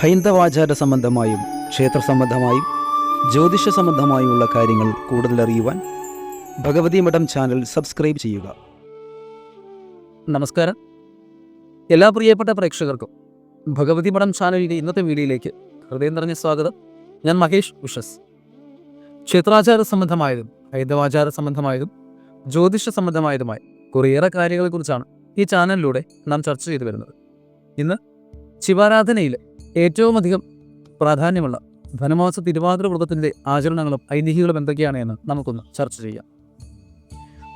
ഹൈന്ദവാചാര സംബന്ധമായും ക്ഷേത്ര സംബന്ധമായും ജ്യോതിഷ സംബന്ധമായുമുള്ള കാര്യങ്ങൾ കൂടുതൽ അറിയുവാൻ ഭഗവതി മഠം ചാനൽ സബ്സ്ക്രൈബ് ചെയ്യുക. നമസ്കാരം. എല്ലാ പ്രിയപ്പെട്ട പ്രേക്ഷകർക്കും ഭഗവതി മഠം ചാനലിന്റെ ഇന്നത്തെ വീഡിയോയിലേക്ക് ഹൃദയം നിറഞ്ഞ സ്വാഗതം. ഞാൻ മഹേഷ് ഉഷസ്. ക്ഷേത്രാചാര സംബന്ധമായതും ഹൈന്ദവാചാര സംബന്ധമായതും ജ്യോതിഷ സംബന്ധമായതുമായ കുറേയേറെ കാര്യങ്ങളെക്കുറിച്ചാണ് ഈ ചാനലിലൂടെ നാം ചർച്ച ചെയ്തു വരുന്നത്. ഇന്ന് ശിവാരാധനയിൽ ഏറ്റവും അധികം പ്രാധാന്യമുള്ള ധനമാസ തിരുവാതിര വ്രതത്തിന്റെ ആചരണങ്ങളും ഐതിഹ്യങ്ങളും എന്തൊക്കെയാണ് എന്ന് നമുക്കൊന്ന് ചർച്ച ചെയ്യാം.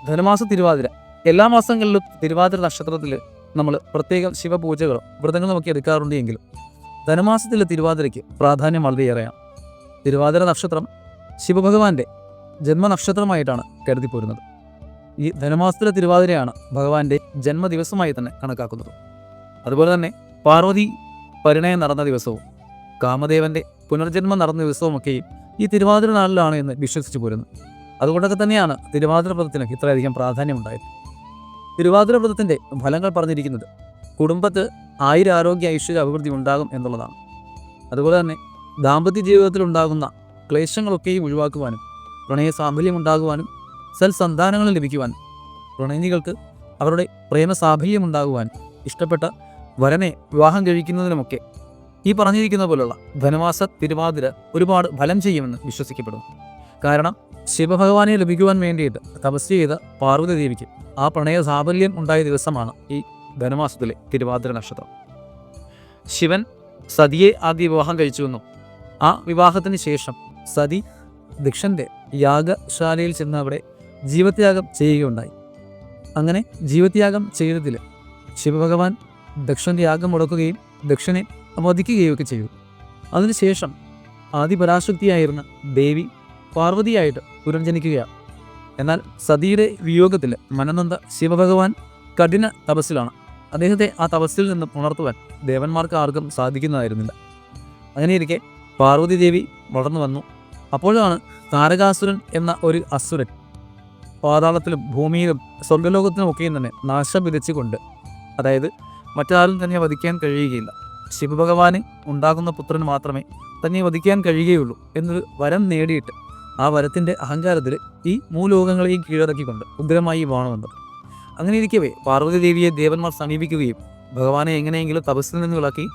ധനമാസ തിരുവാതിര. എല്ലാ മാസങ്ങളിലും തിരുവാതിര നക്ഷത്രത്തിൽ നമ്മൾ പ്രത്യേകം ശിവപൂജകളോ വ്രതങ്ങളും ഒക്കെ എടുക്കാറുണ്ട് എങ്കിലും ധനുമാസത്തിലെ തിരുവാതിരയ്ക്ക് പ്രാധാന്യം വളരെയേറെയാണ്. തിരുവാതിര നക്ഷത്രം ശിവഭഗവാന്റെ ജന്മനക്ഷത്രമായിട്ടാണ് കരുതിപ്പോരുന്നത്. ഈ ധനമാസത്തിലെ തിരുവാതിരയാണ് ഭഗവാന്റെ ജന്മദിവസമായി തന്നെ കണക്കാക്കുന്നത്. അതുപോലെ തന്നെ പാർവതി പരിണയം നടന്ന ദിവസവും കാമദേവന്റെ പുനർജന്മം നടന്ന ദിവസവുമൊക്കെ ഈ തിരുവാതിര നാളിലാണ് എന്ന് വിശ്വസിച്ചു പോരുന്നു അതുകൊണ്ടൊക്കെ തന്നെയാണ് തിരുവാതിര വ്രതത്തിന് ഇത്രയധികം പ്രാധാന്യമുണ്ടായത്. തിരുവാതിര വ്രതത്തിന്റെ ഫലങ്ങൾ പറഞ്ഞിരിക്കുന്നത് കുടുംബത്ത് ആയിരാരോഗ്യ ഐശ്വര്യ അഭിവൃദ്ധി ഉണ്ടാകും എന്നുള്ളതാണ്. അതുപോലെ തന്നെ ദാമ്പത്യ ജീവിതത്തിൽ ഉണ്ടാകുന്ന ക്ലേശങ്ങളൊക്കെയും ഒഴിവാക്കുവാനും പ്രണയ സാഫല്യം ഉണ്ടാകുവാനും സൽസന്താനങ്ങൾ ലഭിക്കുവാനും പ്രണയിനികൾക്ക് അവരുടെ പ്രേമ സാഫല്യം ഉണ്ടാകുവാനും ഇഷ്ടപ്പെട്ട വരനെ വിവാഹം കഴിക്കുന്നതിനുമൊക്കെ ഈ പറഞ്ഞിരിക്കുന്ന പോലുള്ള ധനവാസ തിരുവാതിര ഒരുപാട് ഫലം ചെയ്യുമെന്ന് വിശ്വസിക്കപ്പെടുന്നു. കാരണം ശിവഭഗവാനെ ലഭിക്കുവാൻ വേണ്ടിയിട്ട് തപസ് ചെയ്ത പാർവതി ദേവിക്ക് ആ പ്രണയ സാഫല്യം ഉണ്ടായ ദിവസമാണ് ഈ ധനമാസത്തിലെ തിരുവാതിര നക്ഷത്രം. ശിവൻ സതിയെ ആദ്യ വിവാഹം കഴിച്ചുവെന്നും ആ വിവാഹത്തിന് ശേഷം സതി ദക്ഷന്റെ യാഗശാലയിൽ ചെന്ന് അവിടെ ജീവത്യാഗം ചെയ്യുകയുണ്ടായി. അങ്ങനെ ജീവത്യാഗം ചെയ്തതിൽ ശിവഭഗവാൻ ദക്ഷന്റെ യാഗം മുടക്കുകയും ദക്ഷനെ വധിക്കുകയൊക്കെ ചെയ്തു. അതിനുശേഷം ആദിപരാശക്തിയായിരുന്ന ദേവി പാർവതിയായിട്ട് പുനർജനിക്കുകയാണ്. എന്നാൽ സതിയുടെ വിയോഗത്തിൽ മനനന്ദ ശിവഭഗവാൻ കഠിന തപസ്സിലാണ്. അദ്ദേഹത്തെ ആ തപസ്സിൽ നിന്ന് ഉണർത്തുവാൻ ദേവന്മാർക്ക് ആർക്കും സാധിക്കുന്നതായിരുന്നില്ല. അങ്ങനെയിരിക്കെ പാർവതി ദേവി വളർന്നു വന്നു. അപ്പോഴാണ് താരകാസുരൻ എന്ന ഒരു അസുരൻ പാതാളത്തിലും ഭൂമിയിലും സ്വർഗലോകത്തിലും ഒക്കെയും തന്നെ നാശം വിതച്ചുകൊണ്ട് അതായത് മറ്റാരും തന്നെ വധിക്കാൻ കഴിയുകയില്ല. ശിവഭഗവാന് ഉണ്ടാകുന്ന പുത്രന് മാത്രമേ തന്നെ വധിക്കാൻ കഴിയുകയുള്ളൂ എന്നൊരു വരം നേടിയിട്ട് ആ വരത്തിന്റെ അഹങ്കാരത്തിൽ ഈ മൂലോകങ്ങളെയും കീഴടക്കിക്കൊണ്ട് ഉഗ്രമായി വാണുണ്ട് അങ്ങനെ ഇരിക്കവേ പാർവതി ദേവിയെ ദേവന്മാർ സമീപിക്കുകയും ഭഗവാനെ എങ്ങനെയെങ്കിലും തപസ്സിൽ നിന്ന് വിളക്കി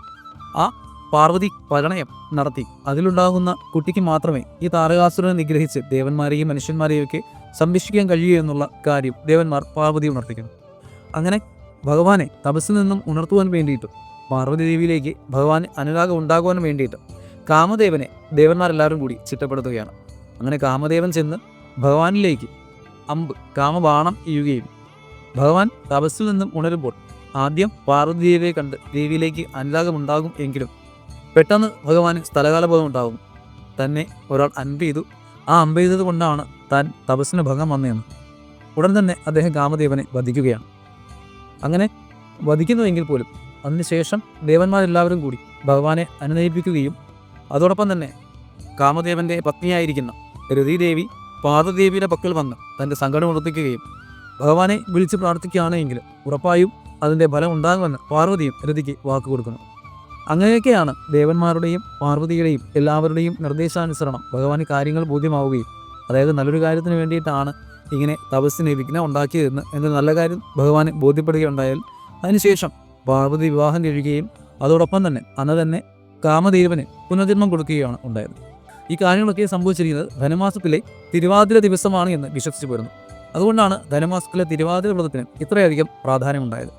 ആ പാർവതി പരണയം നടത്തി. അതിലുണ്ടാകുന്ന കുട്ടിക്ക് മാത്രമേ ഈ താരകാസുരനെ നിഗ്രഹിച്ച് ദേവന്മാരെയും മനുഷ്യന്മാരെയും ഒക്കെ സംരക്ഷിക്കാൻ കഴിയൂ എന്നുള്ള കാര്യം ദേവന്മാർ പാർവതി ഉണർത്തിക്കുന്നു. അങ്ങനെ ഭഗവാനെ തപസ്സിൽ നിന്നും ഉണർത്തുവാൻ വേണ്ടിയിട്ട് പാർവതി ദേവിയിലേക്ക് ഭഗവാൻ അനുരാഗം ഉണ്ടാകുവാൻ വേണ്ടിയിട്ട് കാമദേവനെ ദേവന്മാരെല്ലാവരും കൂടി ചിട്ടപ്പെടുത്തുകയാണ്. അങ്ങനെ കാമദേവൻ ചെന്ന് ഭഗവാനിലേക്ക് അമ്പ് കാമബാണം ചെയ്യുകയും ഭഗവാൻ തപസ്സിൽ നിന്നും ഉണരുമ്പോൾ ആദ്യം പാർവതി ദേവിയെ കണ്ട് ദേവിയിലേക്ക് അനുരാഗമുണ്ടാകും എങ്കിലും പെട്ടെന്ന് ഭഗവാന് സ്ഥലകാലബോധം ഉണ്ടാകും. തന്നെ ഒരാൾ അൻപ് ചെയ്തു. ആ അമ്പ് ചെയ്തത് കൊണ്ടാണ് താൻ തപസ്സിന് ഭംഗം വന്നതെന്ന്. ഉടൻ തന്നെ അദ്ദേഹം കാമദേവനെ വധിക്കുകയാണ്. അങ്ങനെ വധിക്കുന്നുവെങ്കിൽ പോലും അതിനുശേഷം ദേവന്മാരെല്ലാവരും കൂടി ഭഗവാനെ അനുനയിപ്പിക്കുകയും അതോടൊപ്പം തന്നെ കാമദേവന്റെ പത്നിയായിരിക്കുന്ന രതിദേവി പാദദേവിയുടെ പക്കൽ വന്ന് തന്റെ സങ്കടം ഉണർത്തിക്കുകയും ഭഗവാനെ വിളിച്ച് പ്രാർത്ഥിക്കുകയാണെങ്കിൽ ഉറപ്പായും അതിന്റെ ഫലം ഉണ്ടാകുമെന്ന് പാർവതിയും രതിക്ക് വാക്ക് കൊടുക്കുന്നു. അങ്ങനെയൊക്കെയാണ് ദേവന്മാരുടെയും പാർവതിയുടെയും എല്ലാവരുടെയും നിർദ്ദേശാനുസരണം. ഭഗവാന് കാര്യങ്ങൾ ബോധ്യമാവുകയും അതായത് നല്ലൊരു കാര്യത്തിന് വേണ്ടിയിട്ടാണ് ഇങ്ങനെ തപസ്സിന് വിഘ്നം ഉണ്ടാക്കിയതെന്ന് എന്ന നല്ല കാര്യം ഭഗവാൻ ബോധ്യപ്പെടുകയുണ്ടായാൽ അതിനുശേഷം പാർവതി വിവാഹം കഴിയുകയും അതോടൊപ്പം തന്നെ അന്ന് തന്നെ കാമദേവന് പുനർജന്മം കൊടുക്കുകയാണ് ഉണ്ടായത്. ഈ കാര്യങ്ങളൊക്കെ സംഭവിച്ചിരിക്കുന്നത് ധനമാസത്തിലെ തിരുവാതിര ദിവസമാണ് എന്ന് വിശ്വസിച്ചു പോരുന്നു. അതുകൊണ്ടാണ് ധനമാസത്തിലെ തിരുവാതിര വ്രതത്തിന് ഇത്രയധികം പ്രാധാന്യമുണ്ടായത്.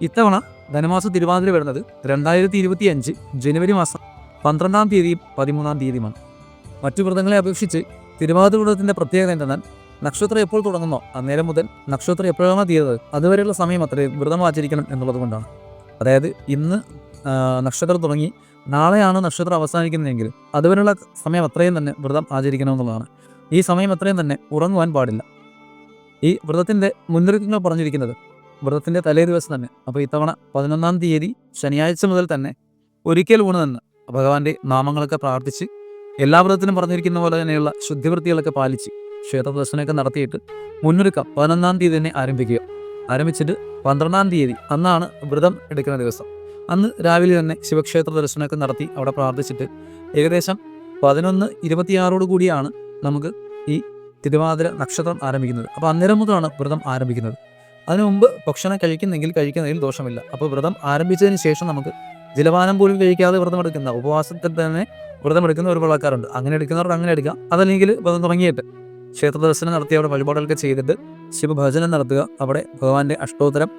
ഇത്തവണ ധനമാസ തിരുവാതിര വരുന്നത് രണ്ടായിരത്തി ഇരുപത്തി അഞ്ച് ജനുവരി മാസം പന്ത്രണ്ടാം തീയതിയും പതിമൂന്നാം തീയതിയുമാണ്. മറ്റു വ്രതങ്ങളെ അപേക്ഷിച്ച് തിരുവാതിര വ്രതത്തിന്റെ പ്രത്യേകത എന്തെന്നാൽ നക്ഷത്രം എപ്പോൾ തുടങ്ങുന്നോ അന്നേരം മുതൽ നക്ഷത്രം എപ്പോഴാണോ തീരുന്നത് അതുവരെയുള്ള സമയം അത്രയും വ്രതം ആചരിക്കണം എന്നുള്ളത് കൊണ്ടാണ്. അതായത് ഇന്ന് നക്ഷത്രം തുടങ്ങി നാളെയാണ് നക്ഷത്രം അവസാനിക്കുന്നതെങ്കിൽ അതുവരെയുള്ള സമയം അത്രയും തന്നെ വ്രതം ആചരിക്കണം ആചരിക്കണമെന്നുള്ളതാണ് ഈ സമയം അത്രയും തന്നെ ഉറങ്ങുവാൻ പാടില്ല. ഈ വ്രതത്തിന്റെ മുന്നൊരുക്കങ്ങൾ പറഞ്ഞിരിക്കുന്നത് വ്രതത്തിന്റെ തലേ ദിവസം തന്നെ. അപ്പോൾ ഇത്തവണ പതിനൊന്നാം തീയതി ശനിയാഴ്ച മുതൽ തന്നെ ഒരിക്കൽ ഊണ് നിന്ന് ഭഗവാന്റെ നാമങ്ങളൊക്കെ പ്രാർത്ഥിച്ച് എല്ലാ വ്രതത്തിനും പറഞ്ഞിരിക്കുന്ന പോലെ തന്നെയുള്ള ശുദ്ധിവൃത്തികളൊക്കെ പാലിച്ച് ക്ഷേത്ര ദർശനമൊക്കെ നടത്തിയിട്ട് മുന്നൊരുക്കം പതിനൊന്നാം തീയതി തന്നെ ആരംഭിക്കുക. ആരംഭിച്ചിട്ട് പന്ത്രണ്ടാം തീയതി അന്നാണ് വ്രതം എടുക്കുന്ന ദിവസം. അന്ന് രാവിലെ തന്നെ ശിവക്ഷേത്ര ദർശനമൊക്കെ നടത്തി അവിടെ പ്രാർത്ഥിച്ചിട്ട് ഏകദേശം പതിനൊന്ന് ഇരുപത്തിയാറോട് കൂടിയാണ് നമുക്ക് ഈ തിരുവാതിര നക്ഷത്രം ആരംഭിക്കുന്നത്. അപ്പോൾ അന്നേരം മുതലാണ് വ്രതം ആരംഭിക്കുന്നത്. അതിനു മുമ്പ് ഭക്ഷണം കഴിക്കുന്നെങ്കിൽ കഴിക്കുന്നതിൽ ദോഷമില്ല. അപ്പോൾ വ്രതം ആരംഭിച്ചതിന് ശേഷം നമുക്ക് ജലപാനം പോലും കഴിക്കാതെ വ്രതം എടുക്കുന്ന ഉപവാസത്തിൽ തന്നെ വ്രതം എടുക്കുന്ന ഒരുപാട് ആൾക്കാരുണ്ട് അങ്ങനെ എടുക്കുന്നവർക്ക് അങ്ങനെ എടുക്കാം. അതല്ലെങ്കിൽ വ്രതം തുടങ്ങിയിട്ട് ക്ഷേത്ര ദർശനം നടത്തി അവിടെ വഴിപാടുകളൊക്കെ ചെയ്തിട്ട് ശിവഭജനം നടത്തുക. അവിടെ ഭഗവാന്റെ അഷ്ടോത്തരം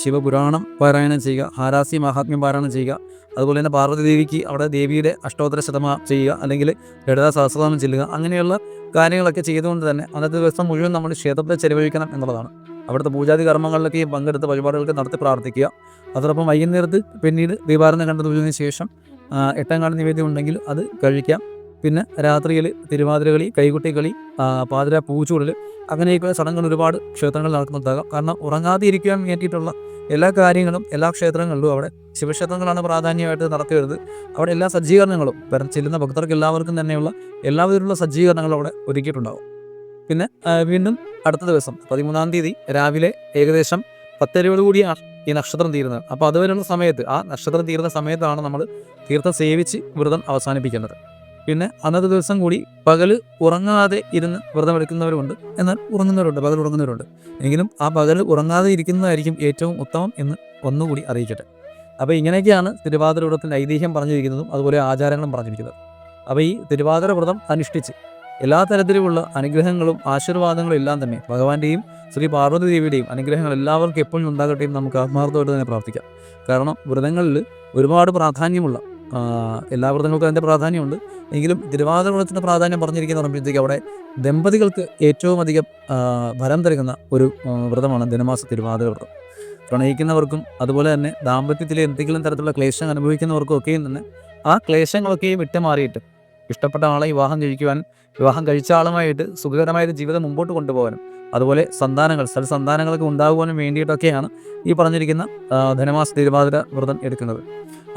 ശിവപുരാണം പാരായണം ചെയ്യുക ഹാരാസി മഹാത്മ്യം പാരായണം ചെയ്യുക. അതുപോലെ തന്നെ പാർവതി ദേവിക്ക് അവിടെ ദേവിയുടെ അഷ്ടോത്തര ശതമ ചെയ്യുക അല്ലെങ്കിൽ ലളിതാ സഹസ്രനാമം ചെല്ലുക. അങ്ങനെയുള്ള കാര്യങ്ങളൊക്കെ ചെയ്തുകൊണ്ട് തന്നെ അന്നത്തെ ദിവസം മുഴുവൻ നമ്മൾ ക്ഷേത്രത്തെ ചെലവഴിക്കണം എന്നുള്ളതാണ്. അവിടുത്തെ പൂജാതി കർമ്മങ്ങളിലൊക്കെ പങ്കെടുത്ത് വഴിപാടുകളൊക്കെ നടത്തി പ്രാർത്ഥിക്കുക. അതോടൊപ്പം വൈകുന്നേരത്ത് പിന്നീട് ദീപാരണ കണ്ടു പൂജതിന് ശേഷം എട്ടാം കാലം നിവേദ്യം ഉണ്ടെങ്കിൽ അത് കഴിക്കാം. പിന്നെ രാത്രിയിൽ തിരുവാതിരകളി കൈകുട്ടി കളി ആ, പാതിര പൂച്ചൂടൽ അങ്ങനെയൊക്കെ ചടങ്ങുകൾ ഒരുപാട് ക്ഷേത്രങ്ങളിൽ നടക്കുന്നുണ്ടാകാം. കാരണം ഉറങ്ങാതെ ഇരിക്കാൻ വേണ്ടിയിട്ടുള്ള എല്ലാ കാര്യങ്ങളും എല്ലാ ക്ഷേത്രങ്ങളിലും അവിടെ ശിവക്ഷേത്രങ്ങളാണ് പ്രാധാന്യമായിട്ട് നടത്തി അവിടെ എല്ലാ സജ്ജീകരണങ്ങളും വരും ചെല്ലുന്ന ഭക്തർക്ക് എല്ലാവർക്കും തന്നെയുള്ള എല്ലാവിധത്തിലുള്ള സജ്ജീകരണങ്ങളും അവിടെ ഒരുക്കിയിട്ടുണ്ടാകും. പിന്നെ വീണ്ടും അടുത്ത ദിവസം പതിമൂന്നാം തീയതി രാവിലെ ഏകദേശം പത്തരയോട് കൂടിയാണ് ഈ നക്ഷത്രം തീരുന്നത്. അപ്പോൾ അതുവരെയുള്ള സമയത്ത് ആ നക്ഷത്രം തീരുന്ന സമയത്താണ് നമ്മൾ തീർത്ഥം സേവിച്ച് വ്രതം അവസാനിപ്പിക്കുന്നത്. പിന്നെ അന്നത്തെ ദിവസം കൂടി പകൽ ഉറങ്ങാതെ ഇരുന്ന് വ്രതം എടുക്കുന്നവരുണ്ട്. എന്നാൽ ഉറങ്ങുന്നവരുണ്ട് പകൽ ഉറങ്ങുന്നവരുണ്ട്. എങ്കിലും ആ പകൽ ഉറങ്ങാതെ ഇരിക്കുന്നതായിരിക്കും ഏറ്റവും ഉത്തമം എന്ന് ഒന്നുകൂടി അറിയിക്കട്ടെ. അപ്പോൾ ഇങ്ങനെയൊക്കെയാണ് തിരുവാതിര വ്രതത്തിന്റെ ഐതിഹ്യം പറഞ്ഞിരിക്കുന്നതും അതുപോലെ ആചാരങ്ങളും പറഞ്ഞിരിക്കുന്നത്. അപ്പോൾ ഈ തിരുവാതിര വ്രതം അനുഷ്ഠിച്ച് എല്ലാ തരത്തിലുമുള്ള അനുഗ്രഹങ്ങളും ആശീർവാദങ്ങളും എല്ലാം തന്നെ ഭഗവാന്റെയും ശ്രീ പാർവതി ദേവിയുടെയും അനുഗ്രഹങ്ങൾ എല്ലാവർക്കും എപ്പോഴും ഉണ്ടാകട്ടെ എന്ന് നമുക്ക് ആത്മാർത്ഥമായിട്ട് തന്നെ പ്രാർത്ഥിക്കാം. കാരണം വ്രതങ്ങളിൽ ഒരുപാട് പ്രാധാന്യമുള്ള എല്ലാ വ്രതങ്ങൾക്കും അതിന്റെ പ്രാധാന്യമുണ്ട്. എങ്കിലും തിരുവാതിര വ്രതത്തിന്റെ പ്രാധാന്യം പറഞ്ഞിരിക്കുന്ന പറയുമ്പോഴത്തേക്ക് അവിടെ ദമ്പതികൾക്ക് ഏറ്റവും അധികം ഫലം തരുന്ന ഒരു വ്രതമാണ് ദിനമാസ തിരുവാതിര വ്രതം. പ്രണയിക്കുന്നവർക്കും അതുപോലെ തന്നെ ദാമ്പത്യത്തിൽ എന്തെങ്കിലും തരത്തിലുള്ള ക്ലേശം അനുഭവിക്കുന്നവർക്കും ഒക്കെയും തന്നെ ആ ക്ലേശങ്ങളൊക്കെയും വിട്ടുമാറിയിട്ട് ഇഷ്ടപ്പെട്ട ആളെ വിവാഹം കഴിക്കുവാൻ വിവാഹം കഴിച്ച ആളുമായിട്ട് സുഖകരമായ ജീവിതം മുമ്പോട്ട് കൊണ്ടുപോകാനും അതുപോലെ സന്താനങ്ങൾ സൽസന്താനങ്ങളൊക്കെ ഉണ്ടാകുവാനും വേണ്ടിയിട്ടൊക്കെയാണ് ഈ പറഞ്ഞിരിക്കുന്ന ധനമാസ തിരുവാതിര വ്രതം എടുക്കുന്നത്.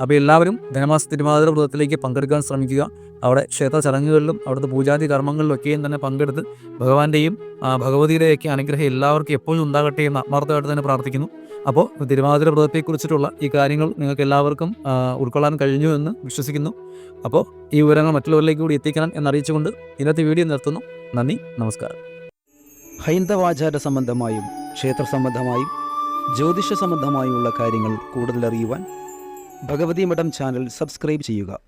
അപ്പോൾ എല്ലാവരും ധനമാസ തിരുവാതിര വ്രതത്തിലേക്ക് പങ്കെടുക്കാൻ ശ്രമിക്കുക. അവിടെ ക്ഷേത്ര ചടങ്ങുകളിലും അവിടുത്തെ പൂജാതി കർമ്മങ്ങളിലൊക്കെയും തന്നെ പങ്കെടുത്ത് ഭഗവാന്റെയും ഭഗവതിയുടെയൊക്കെ അനുഗ്രഹം എല്ലാവർക്കും എപ്പോഴും ഉണ്ടാകട്ടെ എന്ന് ആത്മാർത്ഥമായിട്ട് തന്നെ പ്രാർത്ഥിക്കുന്നു. അപ്പോൾ തിരുവാതിര വ്രതത്തെക്കുറിച്ചിട്ടുള്ള ഈ കാര്യങ്ങൾ നിങ്ങൾക്ക് എല്ലാവർക്കും ഉൾക്കൊള്ളാൻ കഴിഞ്ഞു എന്ന് വിശ്വസിക്കുന്നു. അപ്പോൾ ഈ വിവരങ്ങൾ മറ്റുള്ളവരിലേക്ക് കൂടി എത്തിക്കണം എന്നറിയിച്ചുകൊണ്ട് ഇന്നത്തെ വീഡിയോ നിർത്തുന്നു. നന്ദി നമസ്കാരം. ഹൈന്ദവാചാര സംബന്ധമായും ക്ഷേത്ര സംബന്ധമായും ജ്യോതിഷ സംബന്ധമായുമുള്ള കാര്യങ്ങൾ കൂടുതൽ അറിയുവാൻ ഭഗവതി മഠം ചാനൽ സബ്സ്ക്രൈബ് ചെയ്യുക.